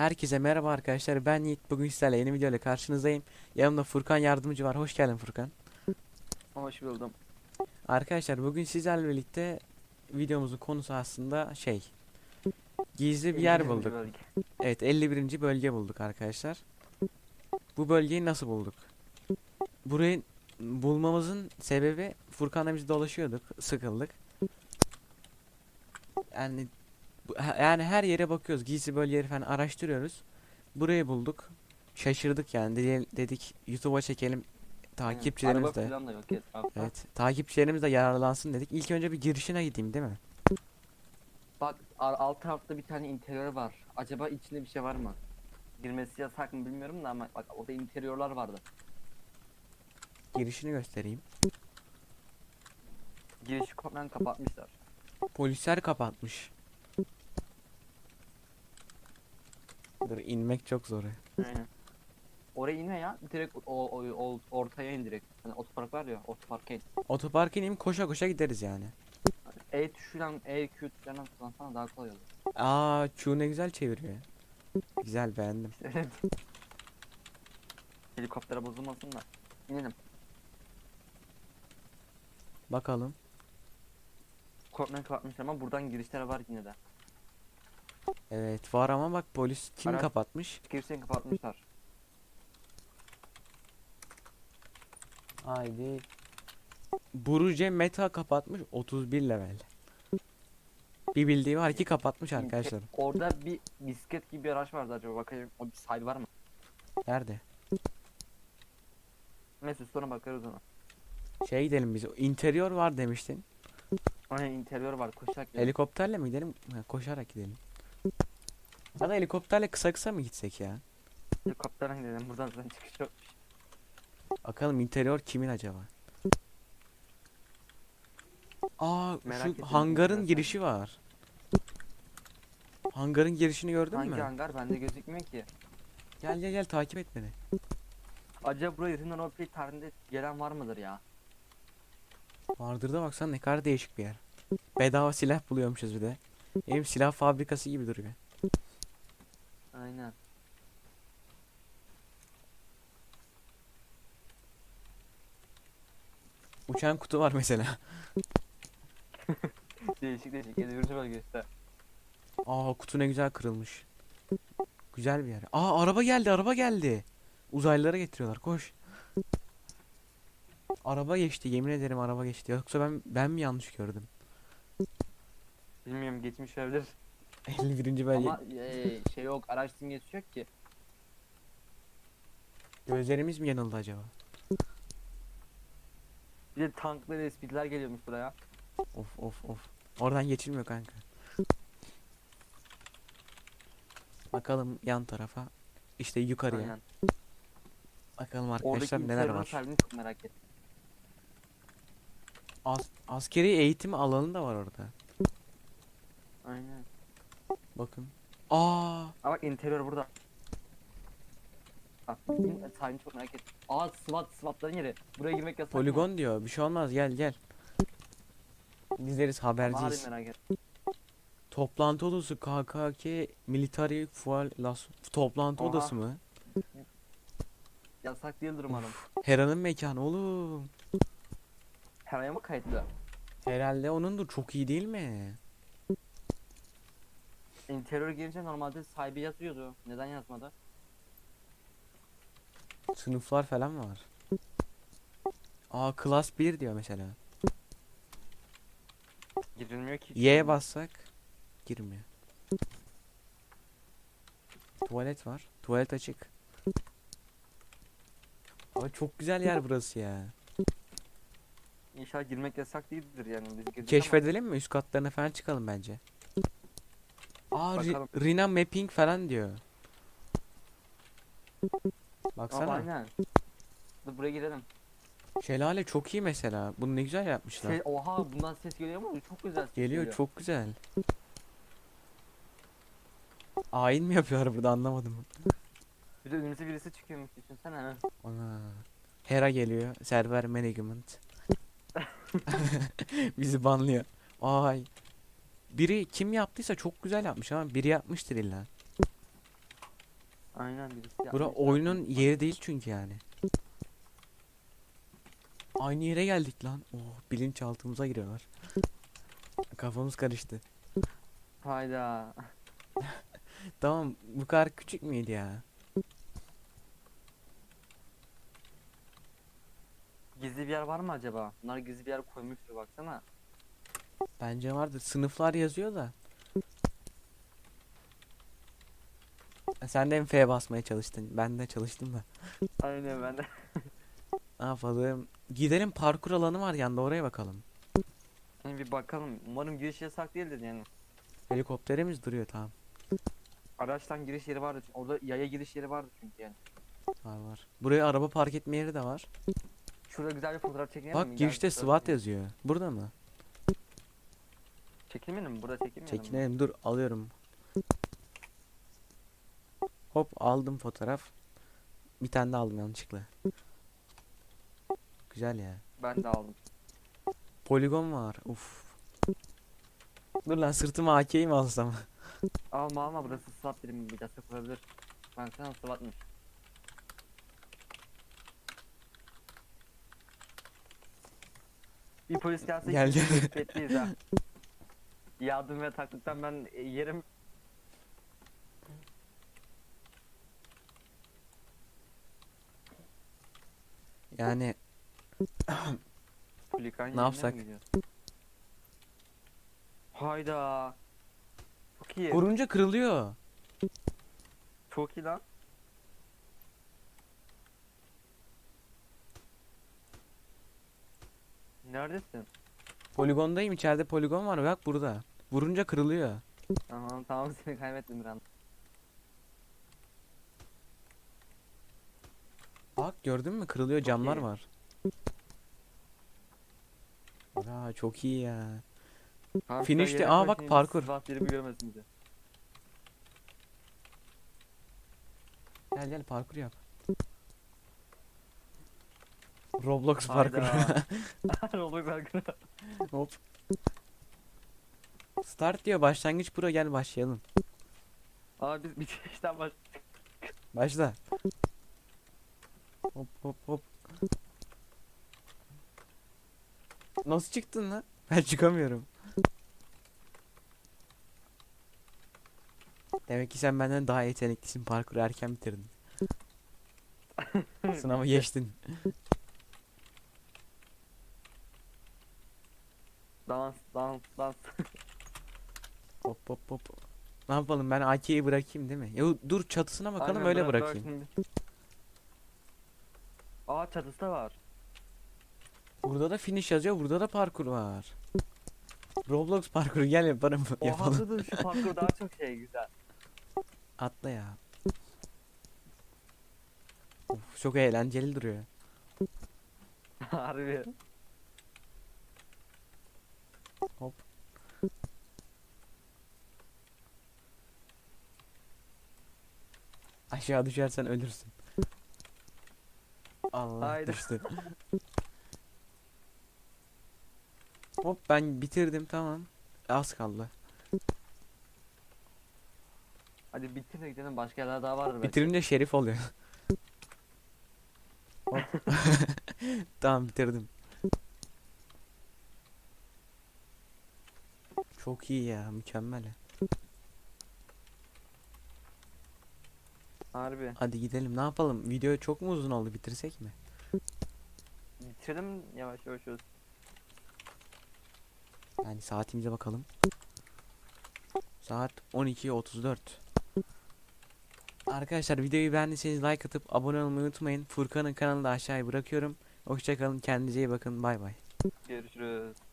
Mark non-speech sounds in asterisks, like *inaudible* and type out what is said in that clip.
Herkese merhaba arkadaşlar. Ben Yiğit. Bugün sizlerle yeni video ile karşınızdayım. Yanımda Furkan yardımcı var. Hoş geldin Furkan. Hoş buldum. Arkadaşlar bugün sizlerle birlikte videomuzun konusu aslında şey. Gizli bir yer 51. bulduk. bölge. Evet 51. bölge bulduk arkadaşlar. Bu bölgeyi nasıl bulduk? Burayı bulmamızın sebebi Furkan'la biz dolaşıyorduk. Sıkıldık. Yani yani her yere bakıyoruz. Gizli bölgeleri falan araştırıyoruz. Burayı bulduk. Şaşırdık yani. Dedi- dedik YouTube'a çekelim. Takipçilerimiz de. falan da yok etrafta. Evet. Takipçilerimiz de yararlansın dedik. İlk önce bir girişine gideyim değil mi? Bak ar- alt tarafta bir tane interior var. Acaba içinde bir şey var mı? Girmesi yasak mı bilmiyorum da ama bak orada interiorlar vardı. Girişini göstereyim. Girişi komple kapatmışlar. Polisler kapatmış. Dur inmek çok zor. Aynen. Oraya inme ya. Direkt o, o, o- ortaya in direkt. Hani otopark var ya otoparka in. Otoparka ineyim koşa koşa gideriz yani. E tuşuyla E Q tuşlarına kullansana daha kolay olur. Aa Q ne güzel çeviriyor. Güzel beğendim. *laughs* Helikoptere bozulmasın da. İnelim. Bakalım. Komple kapatmışlar ama buradan girişler var yine de. Evet var ama bak polis kim Ara- kapatmış? Girişlerini kapatmışlar. Haydi. Buruce Meta kapatmış 31 level. Bir bildiği var ki kapatmış arkadaşlar. Orada bir bisiklet gibi bir araç vardı acaba bakayım o bir sahibi var mı? Nerede? Neyse sonra bakarız ona. Şey gidelim biz. Interior var demiştin. Aynen interior var koşarak gidelim. Helikopterle mi gidelim? Ha, koşarak gidelim. Ya da helikopterle kısa kısa mı gitsek ya? Helikopterden gidelim buradan zaten çıkış yok. Bakalım interior kimin acaba? Aa Merak şu ettim, hangarın enteresan. girişi var. Hangarın girişini gördün Hangi mü? hangar bende gözükmüyor ki. Gel gel gel takip et beni. Acaba buraya Rinan Roleplay tarihinde gelen var mıdır ya? Vardır da baksana ne kadar değişik bir yer. Bedava silah buluyormuşuz bir de. Benim silah fabrikası gibi duruyor. Aynen. Uçan kutu var mesela. *laughs* değişik değişik 51. bölge işte. Aa kutu ne güzel kırılmış. Güzel bir yer. Aa araba geldi araba geldi. Uzaylılara getiriyorlar koş. Araba geçti yemin ederim araba geçti. Yoksa ben ben mi yanlış gördüm? Bilmiyorum geçmiş olabilir. *laughs* 51. bölge. Ama eee, şey yok araç simgesi yok ki. Gözlerimiz mi yanıldı acaba? Bir de tanklı ve speedler geliyormuş buraya. Of of of. Oradan geçilmiyor kanka. Bakalım yan tarafa. İşte yukarıya. Aynen. Bakalım Oradaki arkadaşlar neler interior'un var. halini çok merak ettim. As askeri eğitim alanı da var orada. Bakın. Aa, Aa bak interior burada. Bak halini çok merak ettim. Aa SWAT SWAT'ların yeri. Buraya girmek yasak mı? poligon diyor. Bir şey olmaz. Gel gel. Bizleriz haberciyiz. merak ettim. Toplantı odası KKK Military Fuel Las toplantı Oha. odası mı? Yasak değildir umarım. Hera'nın mekanı oğlum. Heraya mı kayıtlı? Herhalde onundur. Çok iyi değil mi? Interior girince normalde sahibi yazıyordu. Neden yazmadı? Sınıflar falan var. Aa klas 1 diyor mesela. Girilmiyor ki. Y'ye bassak girmiyor. Tuvalet var. Tuvalet açık. Abi çok güzel yer burası ya. İnşallah girmek yasak değildir yani. Biz girdik ama Keşfedelim mi? Üst katlarına falan çıkalım bence. Aa Ri-. Rina Mapping falan diyor. Aa, Baksana. aynen. Dur buraya girelim. Şelale çok iyi mesela. Bunu ne güzel yapmışlar. Şey, oha bundan ses geliyor mu? Çok güzel ses Geliyor çok güzel. Ayin mi yapıyorlar burada anlamadım. Bir de önümüze birisi çıkıyormuş düşünsene. ha. Ana. Hera geliyor. Server management. *laughs* *laughs* Bizi banlıyor. Ay. Biri kim yaptıysa çok güzel yapmış ama biri yapmıştır illa. Aynen birisi Bura yapmış. oyunun yeri değil çünkü yani. Aynı yere geldik lan. Oh bilinçaltımıza giriyorlar. Kafamız karıştı. Hayda. *laughs* Tamam bu kadar küçük müydü ya? Gizli bir yer var mı acaba? Bunlar gizli bir yer koymuştur baksana. Bence vardır. Sınıflar yazıyor da. Sen de mi F basmaya çalıştın? Ben de çalıştım da. Aynen ben de. Ne yapalım? Gidelim parkur alanı var yanında oraya bakalım. Yani bir bakalım. Umarım giriş yasak değildir yani. Helikopterimiz duruyor tamam. Araçtan giriş yeri vardı. çünkü. Orada yaya giriş yeri vardı çünkü yani. Var var. Buraya araba park etme yeri de var. Şurada güzel bir fotoğraf çekelim mi? Bak girişte SWAT yazıyor. Burada mı? Çekilmeyelim mi? Burada çekilmeyelim mi? Çekinelim dur alıyorum. Hop aldım fotoğraf. Bir tane de aldım yanlışlıkla. Güzel ya. Ben de aldım. Poligon var. Uf. Dur lan sırtıma AK'yi mi alsam? *laughs* Alma alma burası SWAT birimi bir dakika kurabilir. Ben sana SWAT'mış. Bir polis gelse Geldi. ha. *laughs* Yardım ve taklıktan ben e, yerim. Yani *clears throat* Flikan Ne yerine mi yapsak? gidiyor? Hayda. Çok iyi. vurunca kırılıyor. Çok iyi lan. Neredesin? Poligondayım içeride poligon var bak burada. Vurunca kırılıyor. Tamam tamam *laughs* seni kaybettim bir an. Bak gördün mü kırılıyor camlar iyi. var. Aa çok iyi ya. Tamam, Finish'te- aa, bak, parkur. SWAT birimi görmesin bizi. Gel gel parkur yap. Roblox parkuru. *laughs* Roblox parkuru. Hop. Start diyor başlangıç bura gel başlayalım. Aa biz bitirişten baş... Başla. Hop hop hop. Nasıl çıktın lan? *laughs* Ben çıkamıyorum. Demek ki sen benden daha yeteneklisin. Parkuru erken bitirdin. *laughs* Sınavı geçtin. Dans dans dans. *laughs* Hop hop hop. Ne yapalım ben AK'yi bırakayım değil mi? Ya dur çatısına bakalım Aynen, öyle bırak- bırak bırakayım. şimdi. Aa çatısı da var. Burada da finish yazıyor burada da parkur var. Roblox parkuru gel yaparım Oha yapalım. dur şu parkur daha çok şey güzel. Atla ya. Of, çok eğlenceli duruyor. *laughs* Harbi. Hop. Aşağı düşersen ölürsün. Allah Haydi. düştü. Hop ben bitirdim tamam. Az kaldı. Hadi bitir de gidelim başka yerler daha vardır belki. Bitirince şerif oluyor. Hop. *laughs* tamam bitirdim. Çok iyi ya mükemmel. Harbi. Hadi gidelim ne yapalım? Video çok mu uzun oldu bitirsek mi? Bitirelim yavaş yavaş yavaş. Yani saatimize bakalım. Saat 12.34. Arkadaşlar videoyu beğendiyseniz like atıp abone olmayı unutmayın. Furkan'ın kanalını da aşağıya bırakıyorum. Hoşçakalın kendinize iyi bakın bay bay. Görüşürüz.